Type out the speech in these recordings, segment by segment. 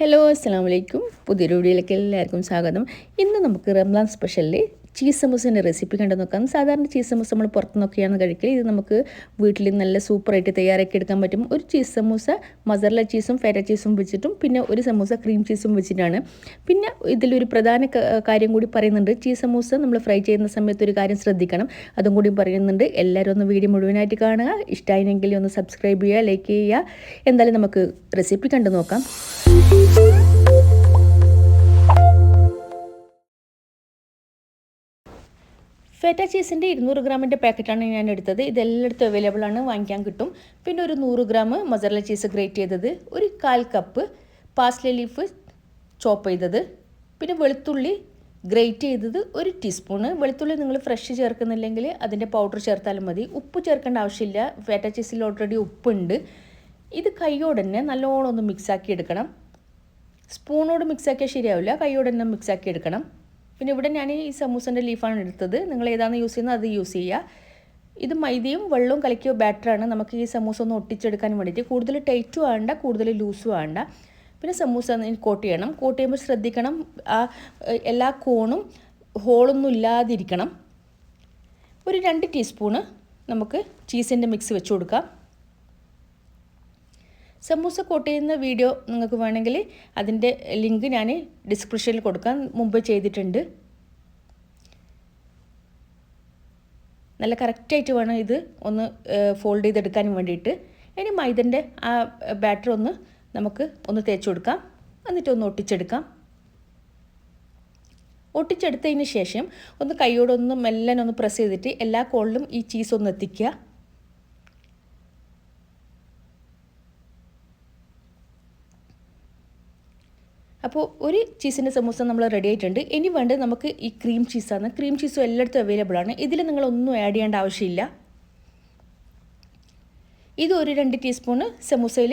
Hello അസ്സാം വലൈക്കും പുതിയൊരു വീഡിയോയിലേക്ക് എല്ലാവർക്കും സ്വാഗതം. ഇന്ന് നമുക്ക് റംലാൻ സ്പെഷ്യലിൽ ചീസ് സമൂസിന്റെ റെസിപ്പി കണ്ടു നോക്കാം. സാധാരണ ചീസ് സമൂസ നമ്മൾ പുറത്ത് നോക്കിയാണ് കഴിക്കൽ ഇത് നമുക്ക് വീട്ടിൽ നല്ല സൂപ്പറായിട്ട് തയ്യാറാക്കി എടുക്കാൻ പറ്റും. ഒരു ചീസ് സമൂസ മസർല ചീസും ഫേറ്റ ചീസും വെച്ചിട്ടും പിന്നെ ഒരു സമൂസ ക്രീം ചീസും വെച്ചിട്ടാണ്. പിന്നെ ഇതിലൊരു പ്രധാന കാര്യം കൂടി പറയുന്നുണ്ട്. ചീസ് സമൂസ നമ്മൾ ഫ്രൈ ചെയ്യുന്ന സമയത്ത് ഒരു കാര്യം ശ്രദ്ധിക്കണം. അതും കൂടി പറയുന്നുണ്ട്. എല്ലാവരും ഒന്ന് വീഡിയോ മുഴുവനായിട്ട് കാണുക. ഇഷ്ടമായിരുന്നെങ്കിൽ ഒന്ന് സബ്സ്ക്രൈബ് ചെയ്യുക ലൈക്ക് ചെയ്യുക. എന്തായാലും നമുക്ക് റെസിപ്പി കണ്ടു നോക്കാം. ഫെറ്റ ചീസിന്റെ ഇരുന്നൂറ് ഗ്രാമിന്റെ പാക്കറ്റാണ് ഞാൻ എടുത്തത്. ഇതെല്ലായിടത്തും അവൈലബിൾ ആണ്. വാങ്ങിക്കാൻ കിട്ടും. പിന്നെ ഒരു നൂറ് ഗ്രാം മസാല ചീസ് ഗ്രേറ്റ് ചെയ്തത്. ഒരു കാൽ കപ്പ് പാസ്ലി ലീഫ് ചോപ്പ് ചെയ്തത്. പിന്നെ വെളുത്തുള്ളി ഗ്രേറ്റ് ചെയ്തത് ഒരു ടീസ്പൂണ് വെളുത്തുള്ളി നിങ്ങൾ ഫ്രഷ് ചേർക്കുന്നില്ലെങ്കിൽ അതിന്റെ പൗഡർ ചേർത്താലും മതി. ഉപ്പ് ചേർക്കേണ്ട ആവശ്യമില്ല. ഫേറ്റ ചീസിൽ ഓൾറെഡി ഉപ്പുണ്ട്. ഇത് കൈയോടെ തന്നെ നല്ലോണം ഒന്ന് മിക്സാക്കി എടുക്കണം. സ്പൂണോട് മിക്സാക്കിയാൽ ശരിയാവില്ല. കൈയോടെ തന്നെ മിക്സാക്കി എടുക്കണം. പിന്നെ ഇവിടെ ഞാൻ ഈ സമൂസന്റെ ലീഫാണ് എടുത്തത്. നിങ്ങൾ ഏതാണ് യൂസ് ചെയ്യുന്നത് അത് യൂസ് ചെയ്യുക. ഇത് മൈദയും വെള്ളവും കലക്കിയ ബാറ്ററാണ് നമുക്ക് ഈ സമൂസ ഒന്ന് ഒട്ടിച്ചെടുക്കാൻ വേണ്ടിയിട്ട് കൂടുതൽ ടൈറ്റും വേണ്ട കൂടുതൽ ലൂസും വേണ്ട പിന്നെ സമൂസ കോട്ട് ചെയ്യണം. കോട്ട് ചെയ്യുമ്പോൾ ശ്രദ്ധിക്കണം. ആ എല്ലാ കോണും ഹോളൊന്നും ഇല്ലാതിരിക്കണം. ഒരു രണ്ട് ടീസ്പൂണ് നമുക്ക് ചീസിന്റെ മിക്സ് വെച്ച് കൊടുക്കാം. സമൂസ കോട്ട് ചെയ്യുന്ന വീഡിയോ നിങ്ങൾക്ക് വേണമെങ്കിൽ അതിന്റെ ലിങ്ക് ഞാൻ ഡിസ്ക്രിപ്ഷനിൽ കൊടുക്കാൻ മുമ്പ് ചെയ്തിട്ടുണ്ട്. നല്ല കറക്റ്റായിട്ട് വേണം ഇത് ഒന്ന് ഫോൾഡ് ചെയ്തെടുക്കാൻ വേണ്ടിയിട്ട്. ഇനി മൈദന്റെ ആ ബാറ്റർ ഒന്ന് നമുക്ക് ഒന്ന് തേച്ച് കൊടുക്കാം. എന്നിട്ട് ഒന്ന് ഒട്ടിച്ചെടുക്കാം. ഒട്ടിച്ചെടുത്തതിന് ശേഷം ഒന്ന് കൈയോടൊന്ന് മെല്ലനൊന്ന് പ്രസ് ചെയ്തിട്ട് എല്ലാ കോളിലും ഈ ചീസ് ഒന്ന് എത്തിക്കുക. അപ്പോൾ ഒരു ചീസിന്റെ സമൂസ നമ്മൾ റെഡി ആയിട്ടുണ്ട്. ഇനി വേണ്ടത് നമുക്ക് ഈ ക്രീം ചീസാണ് ക്രീം ചീസും എല്ലായിടത്തും അവൈലബിൾ ആണ്. ഇതിൽ നിങ്ങളൊന്നും ആഡ് ചെയ്യേണ്ട ആവശ്യമില്ല. ഇത് ഒരു രണ്ട് ടീസ്പൂണ് സമൂസയിൽ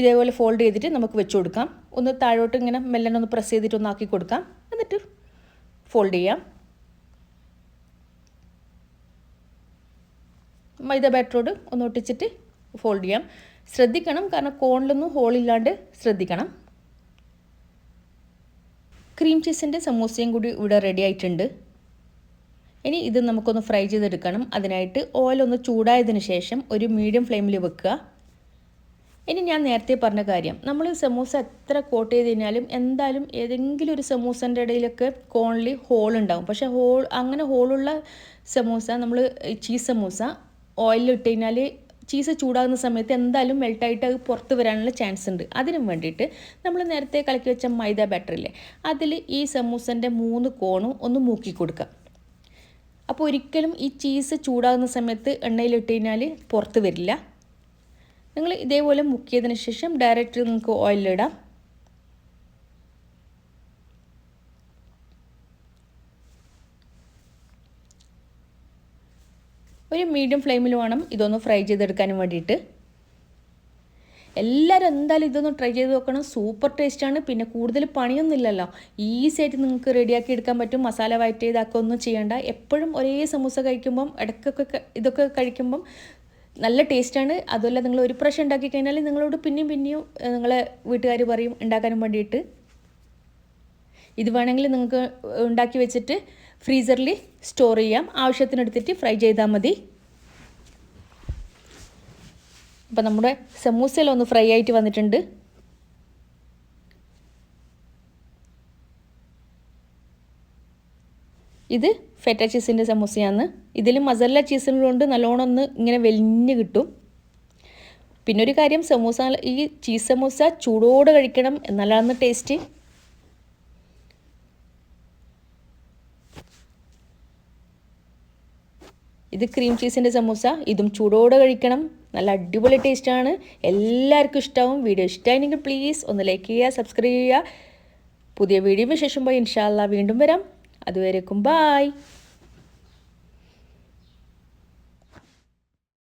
ഇതേപോലെ ഫോൾഡ് ചെയ്തിട്ട് നമുക്ക് വെച്ച് കൊടുക്കാം. ഒന്ന് താഴോട്ട് ഇങ്ങനെ മെല്ലനെ ഒന്ന് പ്രസ് ചെയ്തിട്ട് ഒന്ന് ആക്കി കൊടുക്കാം. എന്നിട്ട് ഫോൾഡ് ചെയ്യാം. മൈദ ബാറ്ററോട് ഒന്ന് ഒട്ടിച്ചിട്ട് ഫോൾഡ് ചെയ്യാം. ശ്രദ്ധിക്കണം കാരണം കോണിലൊന്നും ഹോളില്ലാണ്ട് ശ്രദ്ധിക്കണം. ക്രീം ചീസിന്റെ സമൂസയും കൂടി ഇവിടെ റെഡി ആയിട്ടുണ്ട്. ഇനി ഇത് നമുക്കൊന്ന് ഫ്രൈ ചെയ്തെടുക്കണം. അതിനായിട്ട് ഓയിൽ ഒന്ന് ചൂടായതിന് ശേഷം ഒരു മീഡിയം ഫ്ലെയിമിൽ വെക്കുക. ഇനി ഞാൻ നേരത്തെ പറഞ്ഞ കാര്യം നമ്മൾ സമൂസ എത്ര കോട്ട് ചെയ്ത് കഴിഞ്ഞാലും എന്തായാലും ഏതെങ്കിലും ഒരു സമൂസന്റെ ഇടയിലൊക്കെ കോണിൽ ഹോൾ ഉണ്ടാവും. പക്ഷേ ഹോൾ അങ്ങനെ ഹോളുള്ള സമൂസ നമ്മൾ ചീസ് സമൂസ ഓയിലിൽ ഇട്ട് കഴിഞ്ഞാൽ ചീസ് ചൂടാകുന്ന സമയത്ത് എന്തായാലും മെൽട്ടായിട്ട് അത് പുറത്ത് വരാനുള്ള ചാൻസ് ഉണ്ട്. അതിനു വേണ്ടിയിട്ട് നമ്മൾ നേരത്തെ കലക്കി വെച്ച മൈദ ബാറ്ററില്ലേ അതിൽ ഈ സമൂസന്റെ മൂന്ന് കോണും ഒന്ന് മൂക്കി കൊടുക്കുക. അപ്പോൾ ഒരിക്കലും ഈ ചീസ് ചൂടാകുന്ന സമയത്ത് എണ്ണയിലിട്ട് കഴിഞ്ഞാൽ പുറത്ത് വരില്ല. നിങ്ങൾ ഇതേപോലെ മുക്കിയതിന് ശേഷം ഡയറക്റ്റ് നിങ്ങൾക്ക് ഓയിലിടാം ഒരു മീഡിയം ഫ്ലെയിമിൽ വേണം ഇതൊന്ന് ഫ്രൈ ചെയ്തെടുക്കാനും വേണ്ടിയിട്ട്. എല്ലാവരും എന്തായാലും ഇതൊന്ന് ട്രൈ ചെയ്ത് നോക്കണം. സൂപ്പർ ടേസ്റ്റാണ് പിന്നെ കൂടുതൽ പണിയൊന്നുമില്ലല്ലോ ഈസി ആയിട്ട് നിങ്ങൾക്ക് റെഡിയാക്കി എടുക്കാൻ പറ്റും. മസാല വയറ്റ് ചെയ്താക്കുക ഒന്നും ചെയ്യേണ്ട. എപ്പോഴും ഒരേ സമൂസ കഴിക്കുമ്പം ഇടയ്ക്കൊക്കെ ഇതൊക്കെ കഴിക്കുമ്പം നല്ല ടേസ്റ്റാണ് അതുമല്ല നിങ്ങൾ ഒരു പ്രാവശ്യം ഉണ്ടാക്കി കഴിഞ്ഞാൽ നിങ്ങളോട് പിന്നെയും പിന്നെയും നിങ്ങളെ വീട്ടുകാർ പറയും ഉണ്ടാക്കാനും വേണ്ടിയിട്ട്. ഇത് വേണമെങ്കിൽ നിങ്ങൾക്ക് ഉണ്ടാക്കി വെച്ചിട്ട് ഫ്രീസറിൽ സ്റ്റോർ ചെയ്യാം. ആവശ്യത്തിനെടുത്തിട്ട് ഫ്രൈ ചെയ്താൽ മതി. അപ്പം നമ്മുടെ സമൂസയിലൊന്ന് ഫ്രൈ ആയിട്ട് വന്നിട്ടുണ്ട്. ഇത് ഫെറ്റ ചീസിന്റെ സമൂസയാണ്. ഇതിൽ മസാല ചീസുകളുണ്ട് നല്ലോണം ഒന്ന് ഇങ്ങനെ വലിഞ്ഞ് കിട്ടും. പിന്നെ ഒരു കാര്യം സമൂസ ഈ ചീസ് സമൂസ ചൂടോടെ കഴിക്കണം. എന്നാലാണ് ടേസ്റ്റ് ഇത് ക്രീം ചീസിന്റെ സമൂസ. ഇതും ചൂടോടെ കഴിക്കണം. നല്ല അടിപൊളി ടേസ്റ്റാണ് എല്ലാവർക്കും ഇഷ്ടമാവും വീഡിയോ ഇഷ്ടമായിരുന്നെങ്കിൽ പ്ലീസ് ഒന്ന് ലൈക്ക് ചെയ്യുക സബ്സ്ക്രൈബ് ചെയ്യുക. പുതിയ വീഡിയോ വിശേഷം പോയി ഇൻഷാല്ല വീണ്ടും വരാം. അതുവരേക്കും ബായ്